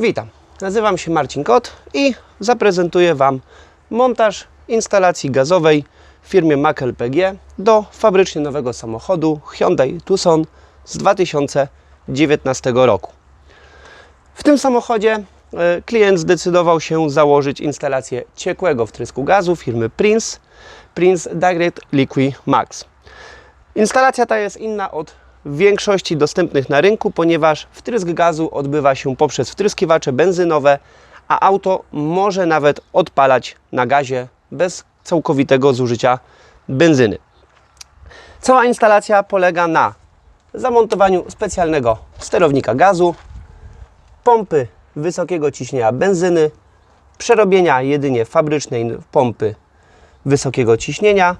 Witam, nazywam się Marcin Kot i zaprezentuję Wam montaż instalacji gazowej w firmie Mac LPG do fabrycznie nowego samochodu Hyundai Tucson z 2019 roku. W tym samochodzie e, klient zdecydował się założyć instalację ciekłego wtrysku gazu firmy Prince, Prince Direct Liquid Max. Instalacja ta jest inna od większości dostępnych na rynku, ponieważ wtrysk gazu odbywa się poprzez wtryskiwacze benzynowe, a auto może nawet odpalać na gazie bez całkowitego zużycia benzyny. Cała instalacja polega na zamontowaniu specjalnego sterownika gazu, pompy wysokiego ciśnienia benzyny, przerobienia jedynie fabrycznej pompy wysokiego ciśnienia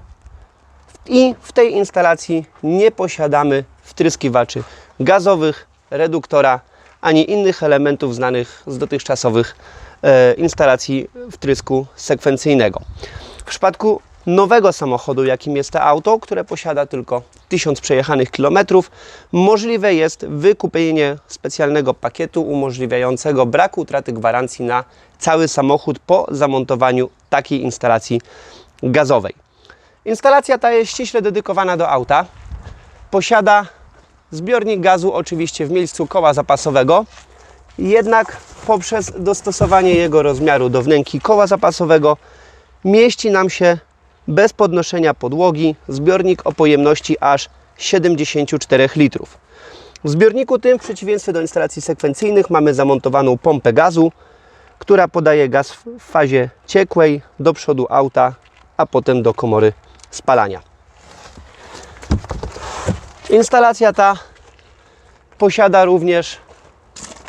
i w tej instalacji nie posiadamy wtryskiwaczy gazowych, reduktora ani innych elementów znanych z dotychczasowych e, instalacji wtrysku sekwencyjnego. W przypadku nowego samochodu, jakim jest to auto, które posiada tylko 1000 przejechanych kilometrów, możliwe jest wykupienie specjalnego pakietu umożliwiającego brak utraty gwarancji na cały samochód po zamontowaniu takiej instalacji gazowej. Instalacja ta jest ściśle dedykowana do auta. Posiada zbiornik gazu oczywiście w miejscu koła zapasowego, jednak poprzez dostosowanie jego rozmiaru do wnęki koła zapasowego mieści nam się bez podnoszenia podłogi zbiornik o pojemności aż 74 litrów. W zbiorniku tym, w przeciwieństwie do instalacji sekwencyjnych, mamy zamontowaną pompę gazu, która podaje gaz w fazie ciekłej do przodu auta, a potem do komory spalania. Instalacja ta posiada również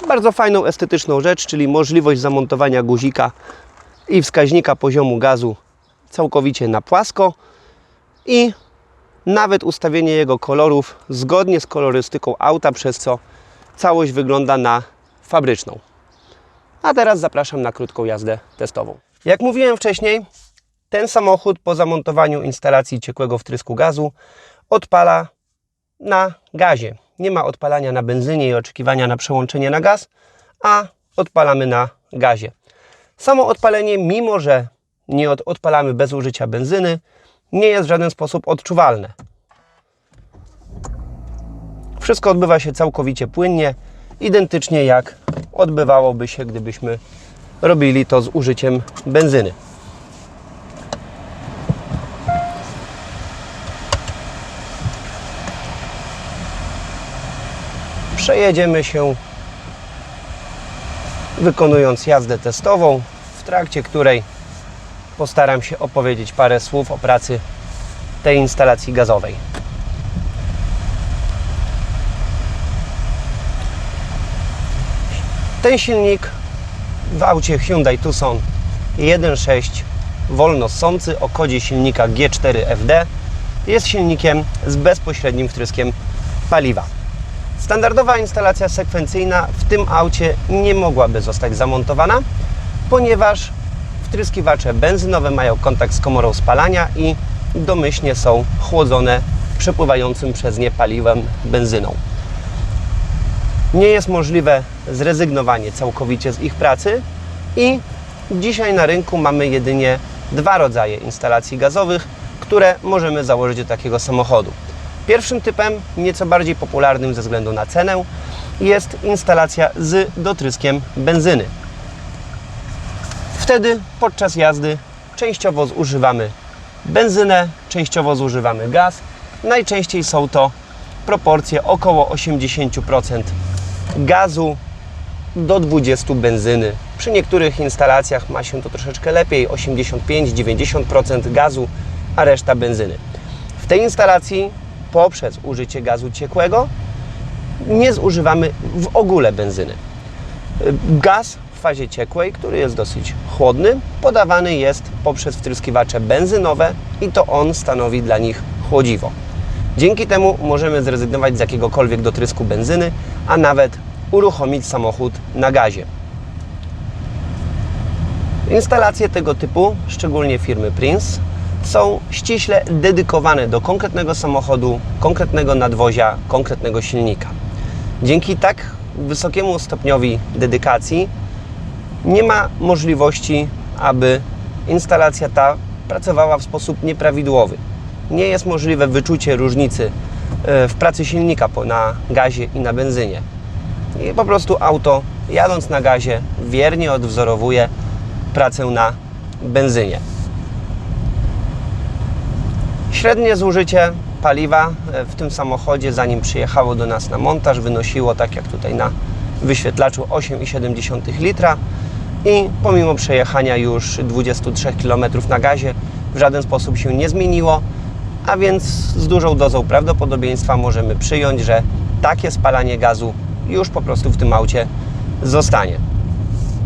bardzo fajną estetyczną rzecz, czyli możliwość zamontowania guzika i wskaźnika poziomu gazu całkowicie na płasko i nawet ustawienie jego kolorów zgodnie z kolorystyką auta, przez co całość wygląda na fabryczną. A teraz zapraszam na krótką jazdę testową. Jak mówiłem wcześniej, ten samochód po zamontowaniu instalacji ciekłego wtrysku gazu odpala na gazie. Nie ma odpalania na benzynie i oczekiwania na przełączenie na gaz, a odpalamy na gazie. Samo odpalenie, mimo że nie od, odpalamy bez użycia benzyny, nie jest w żaden sposób odczuwalne. Wszystko odbywa się całkowicie płynnie, identycznie jak odbywałoby się, gdybyśmy robili to z użyciem benzyny. Przejedziemy się wykonując jazdę testową, w trakcie której postaram się opowiedzieć parę słów o pracy tej instalacji gazowej. Ten silnik w aucie Hyundai Tucson 1.6 wolno ssący o kodzie silnika G4FD jest silnikiem z bezpośrednim wtryskiem paliwa. Standardowa instalacja sekwencyjna w tym aucie nie mogłaby zostać zamontowana, ponieważ wtryskiwacze benzynowe mają kontakt z komorą spalania i domyślnie są chłodzone przepływającym przez nie paliwem benzyną. Nie jest możliwe zrezygnowanie całkowicie z ich pracy i dzisiaj na rynku mamy jedynie dwa rodzaje instalacji gazowych, które możemy założyć do takiego samochodu. Pierwszym typem, nieco bardziej popularnym ze względu na cenę, jest instalacja z dotryskiem benzyny. Wtedy podczas jazdy częściowo zużywamy benzynę, częściowo zużywamy gaz. Najczęściej są to proporcje około 80% gazu do 20 benzyny. Przy niektórych instalacjach ma się to troszeczkę lepiej 85-90% gazu, a reszta benzyny. W tej instalacji poprzez użycie gazu ciekłego nie zużywamy w ogóle benzyny. Gaz w fazie ciekłej, który jest dosyć chłodny, podawany jest poprzez wtryskiwacze benzynowe i to on stanowi dla nich chłodziwo. Dzięki temu możemy zrezygnować z jakiegokolwiek dotrysku benzyny, a nawet uruchomić samochód na gazie. Instalacje tego typu, szczególnie firmy Prince, są ściśle dedykowane do konkretnego samochodu, konkretnego nadwozia, konkretnego silnika. Dzięki tak wysokiemu stopniowi dedykacji nie ma możliwości, aby instalacja ta pracowała w sposób nieprawidłowy. Nie jest możliwe wyczucie różnicy e, w pracy silnika na gazie i na benzynie. I po prostu auto jadąc na gazie wiernie odwzorowuje pracę na benzynie. Średnie zużycie paliwa e, w tym samochodzie, zanim przyjechało do nas na montaż, wynosiło, tak jak tutaj na wyświetlaczu, 8,7 litra i pomimo przejechania już 23 km na gazie w żaden sposób się nie zmieniło, a więc z dużą dozą prawdopodobieństwa możemy przyjąć, że takie spalanie gazu już po prostu w tym aucie zostanie.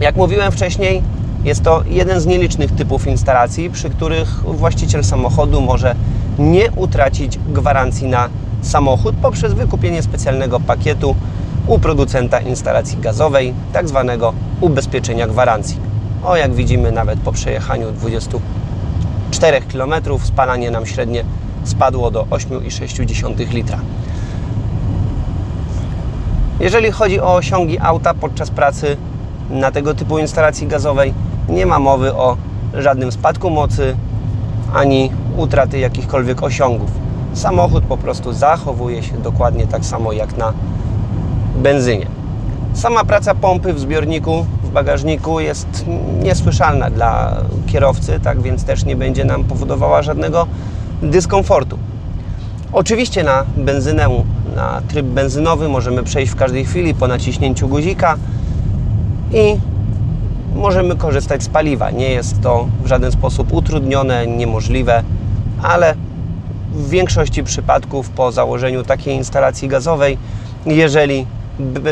Jak mówiłem wcześniej, jest to jeden z nielicznych typów instalacji, przy których właściciel samochodu może nie utracić gwarancji na samochód poprzez wykupienie specjalnego pakietu u producenta instalacji gazowej, tak zwanego ubezpieczenia gwarancji. O, jak widzimy, nawet po przejechaniu 24 km spalanie nam średnie spadło do 8,6 litra. Jeżeli chodzi o osiągi auta podczas pracy na tego typu instalacji gazowej, nie ma mowy o żadnym spadku mocy ani utraty jakichkolwiek osiągów. Samochód po prostu zachowuje się dokładnie tak samo jak na benzynie. Sama praca pompy w zbiorniku, w bagażniku jest niesłyszalna dla kierowcy, tak więc też nie będzie nam powodowała żadnego dyskomfortu. Oczywiście na benzynę, na tryb benzynowy możemy przejść w każdej chwili po naciśnięciu guzika i możemy korzystać z paliwa. Nie jest to w żaden sposób utrudnione, niemożliwe, ale w większości przypadków po założeniu takiej instalacji gazowej, jeżeli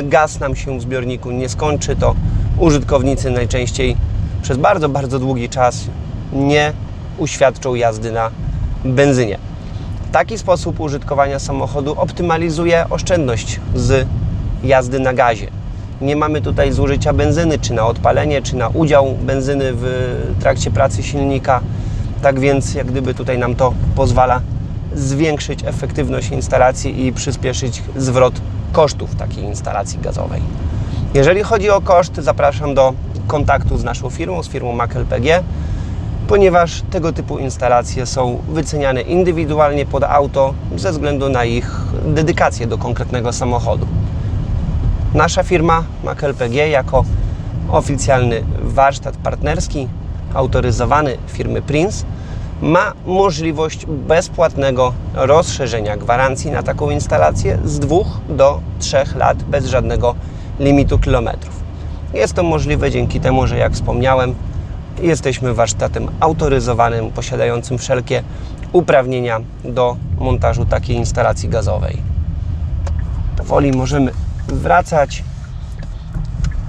gaz nam się w zbiorniku nie skończy, to użytkownicy najczęściej przez bardzo, bardzo długi czas nie uświadczą jazdy na benzynie. Taki sposób użytkowania samochodu optymalizuje oszczędność z jazdy na gazie. Nie mamy tutaj zużycia benzyny, czy na odpalenie, czy na udział benzyny w trakcie pracy silnika. Tak więc, jak gdyby tutaj nam to pozwala zwiększyć efektywność instalacji i przyspieszyć zwrot kosztów takiej instalacji gazowej. Jeżeli chodzi o koszt, zapraszam do kontaktu z naszą firmą, z firmą Mac LPG ponieważ tego typu instalacje są wyceniane indywidualnie pod auto ze względu na ich dedykację do konkretnego samochodu. Nasza firma Mac LPG jako oficjalny warsztat partnerski autoryzowany firmy Prince ma możliwość bezpłatnego rozszerzenia gwarancji na taką instalację z 2 do 3 lat bez żadnego limitu kilometrów. Jest to możliwe dzięki temu, że jak wspomniałem, Jesteśmy warsztatem autoryzowanym, posiadającym wszelkie uprawnienia do montażu takiej instalacji gazowej. Powoli możemy wracać.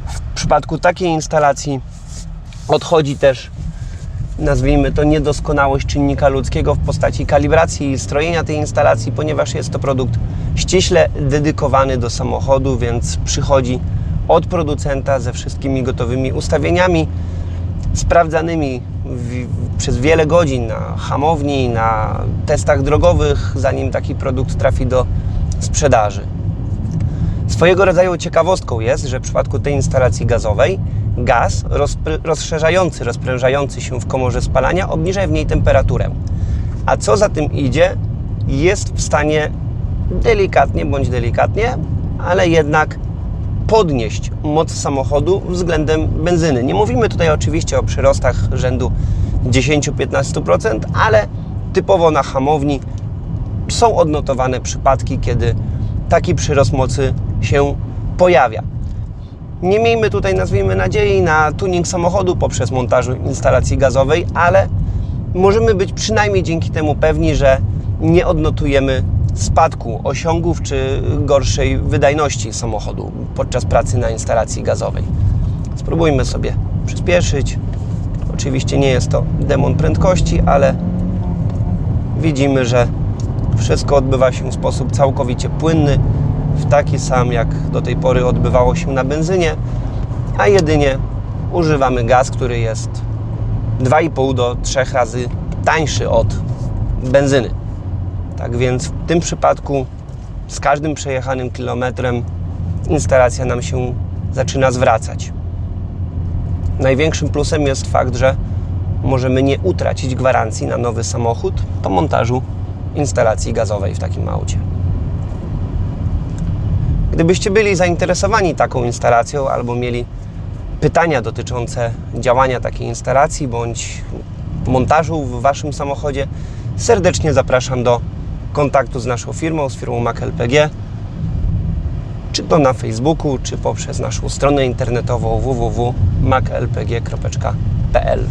W przypadku takiej instalacji odchodzi też, nazwijmy to, niedoskonałość czynnika ludzkiego w postaci kalibracji i strojenia tej instalacji, ponieważ jest to produkt ściśle dedykowany do samochodu, więc przychodzi od producenta ze wszystkimi gotowymi ustawieniami sprawdzanymi w, przez wiele godzin na hamowni, na testach drogowych, zanim taki produkt trafi do sprzedaży. Swojego rodzaju ciekawostką jest, że w przypadku tej instalacji gazowej gaz rozszerzający, rozprężający się w komorze spalania obniża w niej temperaturę. A co za tym idzie, jest w stanie delikatnie bądź delikatnie, ale jednak podnieść moc samochodu względem benzyny. Nie mówimy tutaj oczywiście o przyrostach rzędu 10-15%, ale typowo na hamowni są odnotowane przypadki, kiedy taki przyrost mocy się pojawia. Nie miejmy tutaj, nazwijmy, nadziei na tuning samochodu poprzez montażu instalacji gazowej, ale możemy być przynajmniej dzięki temu pewni, że nie odnotujemy spadku osiągów czy gorszej wydajności samochodu podczas pracy na instalacji gazowej. Spróbujmy sobie przyspieszyć. Oczywiście nie jest to demon prędkości, ale widzimy, że wszystko odbywa się w sposób całkowicie płynny, w taki sam jak do tej pory odbywało się na benzynie, a jedynie używamy gaz, który jest 2,5 do 3 razy tańszy od benzyny. Tak więc w tym przypadku z każdym przejechanym kilometrem instalacja nam się zaczyna zwracać. Największym plusem jest fakt, że możemy nie utracić gwarancji na nowy samochód po montażu instalacji gazowej w takim aucie. Gdybyście byli zainteresowani taką instalacją albo mieli pytania dotyczące działania takiej instalacji bądź montażu w Waszym samochodzie, serdecznie zapraszam do kontaktu z naszą firmą, z firmą Mac LPG, czy to na Facebooku, czy poprzez naszą stronę internetową www.maclpg.pl.